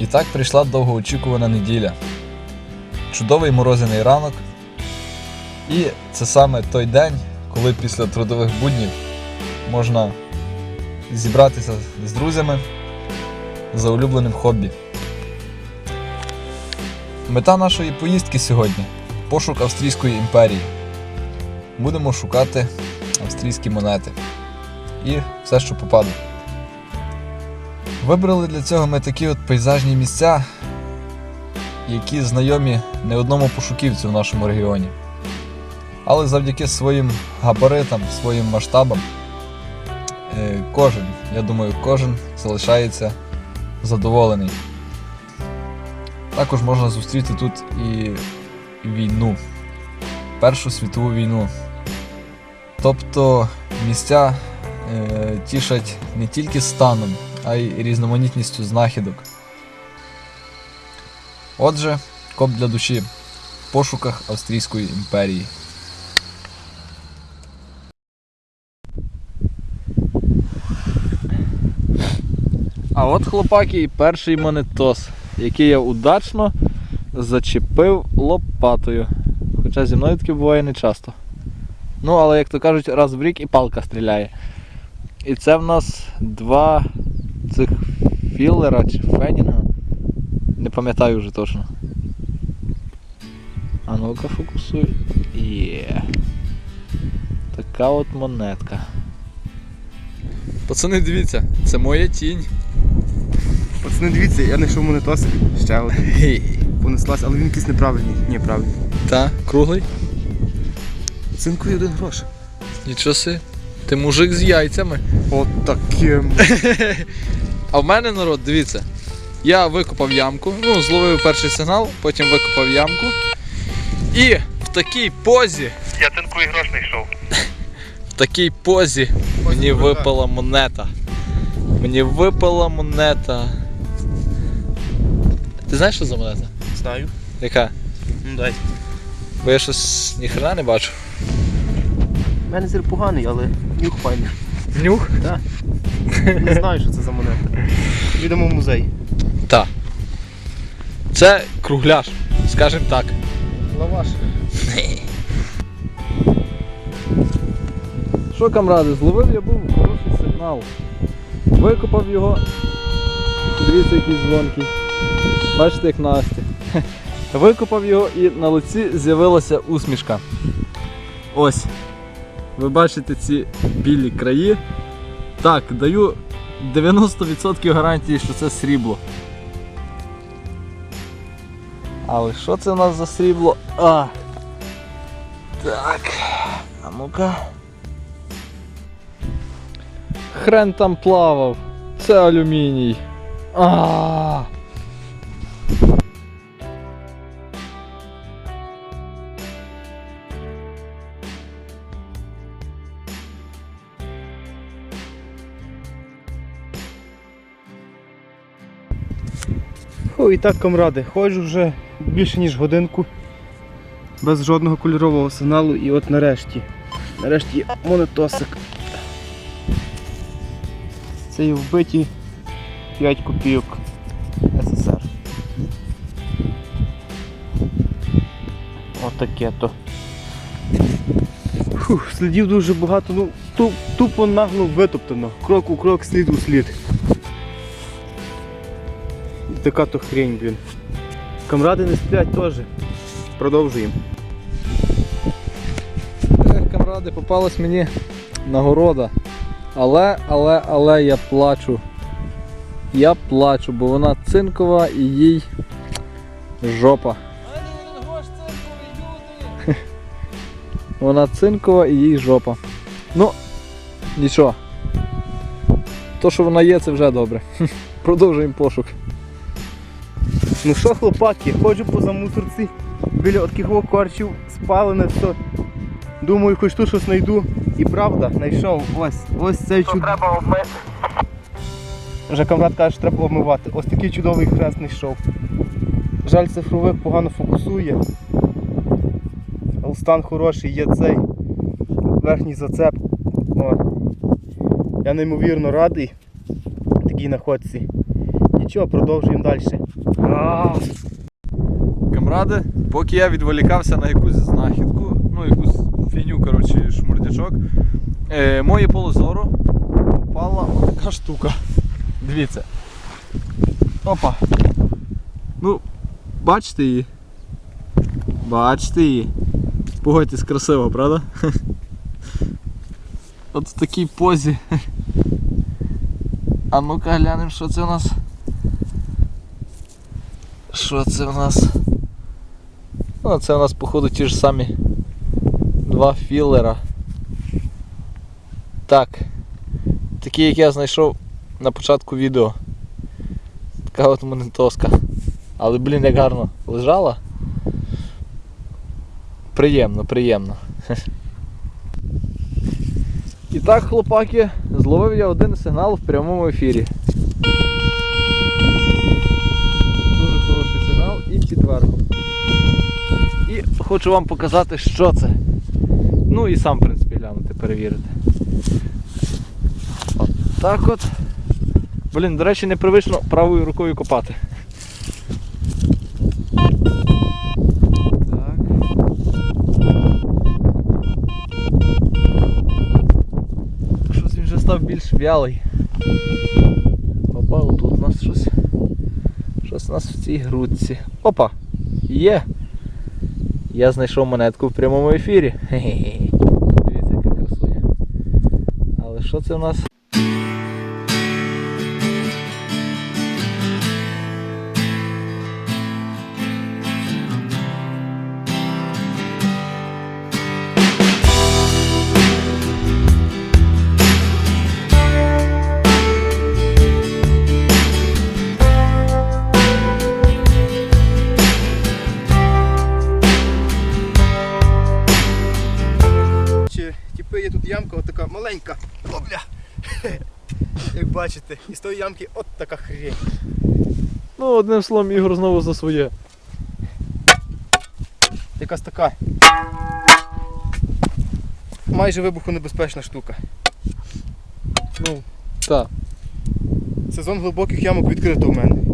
І так прийшла довгоочікувана неділя. Чудовий морозяний ранок. І це саме той день, коли після трудових буднів можна зібратися з друзями за улюбленим хобі. Мета нашої поїздки сьогодні пошук Австрійської імперії. Будемо шукати австрійські монети і все, що попаде. Вибрали для цього ми такі от пейзажні місця, які знайомі не одному пошуківцю в нашому регіоні. Але завдяки своїм габаритам, своїм масштабам, е, кожен, я думаю, кожен залишається задоволений. Також можна зустріти тут і війну, Першу світову війну. Тобто місця е, тішать не тільки станом, а й різноманітністю знахідок. Отже, коп для душі в пошуках Австрійської імперії. А от хлопаки і перший монетос, який я удачно зачепив лопатою. Хоча зі мною таке буває не часто. Ну, але як то кажуть, раз в рік і палка стріляє. І це в нас два цих філлера чи фенінга. Не пам'ятаю вже точно. А ну-ка фокусуй. Є. Така от монетка. Пацани, дивіться, це моя тінь. Пацани, дивіться, я знайшов монетосик, ще один. Понеслась, але він якийсь неправильний. Ні, правильний. Та, круглий? Цинкує один грош. Нічого си. Ти мужик з яйцями. От таким. А в мене народ, дивіться. Я викопав ямку, ну, зловив перший сигнал, потім викопав ямку. І в такій позі, Я цинкую грош знайшов. в такій позі мені випала монета. Мені випала монета. Ти знаєш, що за монета? Знаю. Яка? Ну дай. Бо я щось ніхрена не бачу. У мене зір поганий, але нюх файний. Нюх? Так. Не знаю, що це за монета. Відомо в музей. Так. Це кругляш, скажімо так. Лаваш. Що, камради, зловив я був хороший сигнал. Викопав його. Дивіться, який дзвонкий. Бачите, як Насті. Викопав його і на лиці з'явилася усмішка. Ось. Ви бачите ці білі краї. Так, даю 90% гарантії, що це срібло. Але що це у нас за срібло? А. Так. А ну-ка. Хрен там плавав. Це алюміній. А. О, і так, камради, ходжу вже більше ніж годинку. Без жодного кольорового сигналу і от нарешті. Нарешті монетосик. Це і вбиті 5 копійок СССР. Отаке то. Фух, слідів дуже багато, ну ту- тупо нагло витоптано. Крок у крок, слід у слід. Така то хрень, блін. Камради не сплять теж. Продовжуємо. Ех, камради, попалась мені нагорода. Але, але, але я плачу. Я плачу, бо вона цинкова і їй жопа. Вона цинкова і їй жопа. Ну, нічого. То, що вона є, це вже добре. Продовжуємо пошук. Ну що, хлопаки, ходжу поза мусорці, біля таких корчів, спалене все. Думаю, хоч тут щось знайду. І правда, знайшов. Ось, ось цей чудовий. Треба обмити. Вже камрад каже, що треба обмивати. Ось такий чудовий хрест знайшов. Жаль, цифровик погано фокусує. Стан хороший, є цей верхній зацеп. О. Я неймовірно радий такій находці. нічого, продовжуємо далі. Камради, поки я відволікався на якусь знахідку, ну якусь фіню, коротше, шмурдячок, е, моє поле зору попала така штука. Дивіться. Опа. Ну, бачите її? Бачите її? Погодьтесь красиво, правда? От в такій позі. А ну-ка глянемо, що це у нас. Що це у нас? Ну, це у нас, походу, ті ж самі два філера. Так. Такі, як я знайшов на початку відео. Така от монетоска. Але, блін, як гарно лежала. Приємно, приємно. І так, хлопаки, зловив я один сигнал в прямому ефірі. Дуже хороший сигнал і під верхом. І хочу вам показати, що це. Ну і сам, в принципі, глянути, перевірити. От так от. Блін, до речі, непривично правою рукою копати. Щось він вже став більш вялий. Опа, тут у нас щось. Щось у нас в цій грудці. Опа! Є! Я знайшов монетку в прямому ефірі. Хе-хе-хе. Дивіться, яка красуня. Але що це у нас? Ямка, от така маленька. Опля. Як бачите, і з тої ямки от така хрень. Ну, одним словом, Ігор знову за своє. Якась така. Майже вибухонебезпечна штука. Ну, Так. сезон глибоких ямок відкрито в мене.